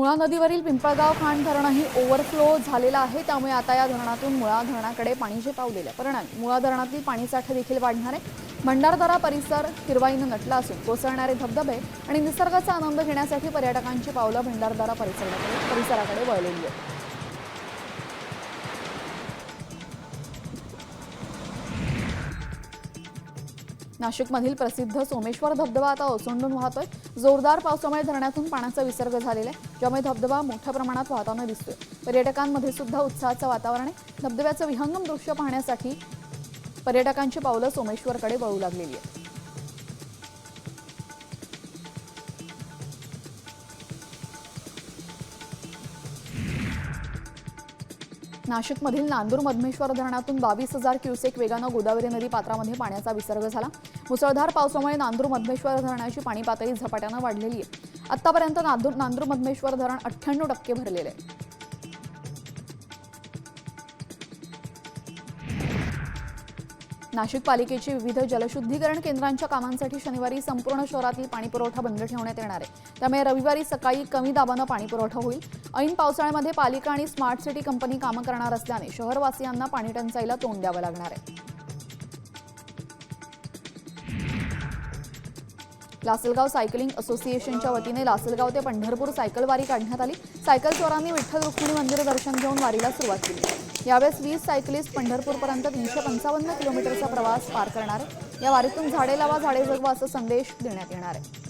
मुळा नदीवरील पिंपळगाव खाण धरणही ओव्हरफ्लो झालेलं आहे. त्यामुळे आता या धरणातून मुळा धरणाकडे पाणी झेपावलेलं परिणामी मुळा धरणातील पाणीसाठा देखील वाढणार आहे. भंडारदरा परिसर हिरवाईनं नटला असून कोसळणारे धबधबे आणि निसर्गाचा आनंद घेण्यासाठी पर्यटकांची पावलं भंडारदरा परिसराकडे परिसराकडे वळलेली आहेत. नाशिकमधील प्रसिद्ध सोमेश्वर धबधबा आता ओसंडून वाहतोय. जोरदार पावसामुळे धरणातून पाण्याचा विसर्ग झालेला आहे. ज्यामुळे धबधबा मोठ्या प्रमाणात वाहताना दिसतोय. पर्यटकांमध्ये सुद्धा उत्साहाचं वातावरण आहे. धबधब्याचं विहंगम दृश्य पाहण्यासाठी पर्यटकांची पावलं सोमेश्वरकडे वळू लागलेली आहेत. नाशिकमधील नांदूर मधमेश्वर धरणातून बावीस हजार क्युसेक वेगानं गोदावरी नदी पात्रामध्ये पाण्याचा विसर्ग झाला. मुसळधार पावसामुळे नांदूर मधमेश्वर धरणाची पाणी पातळी झपाट्यानं वाढलेली आहे. आतापर्यंत नांदूर नांदूर मधमेश्वर धरण अठ्ठ्याण्णव टक्के भरलेले आहे. नाशिक पालिकेची विविध जलशुद्धीकरण केंद्रांच्या कामांसाठी शनिवारी संपूर्ण शहरातील पाणीपुरवठा बंद ठेवण्यात येणार आहे. त्यामुळे रविवारी सकाळी कमी दाबानं पाणीपुरवठा होईल. ऐन पावसाळ्यामध्ये पालिका आणि स्मार्ट सिटी कंपनी कामं करणार असल्याने शहरवासियांना पाणी टंचाईला तोंड द्यावं लागणार आहे. लासलगाव सायकलिंग असोसिएशनच्या वतीने लासलगाव ते पंढरपूर सायकल वारी काढण्यात आली. सायकल चोरांनी विठ्ठल रुक्मिणी मंदिर दर्शन घेऊन वारीला सुरुवात केली. यावेळेस वीस सायकलिस्ट पंढरपूरपर्यंत तीनशे पंचावन्न किलोमीटरचा प्रवास पार करणार. या वारीतून झाडे लावा झाडे जगवा असा संदेश देण्यात येणार आहे.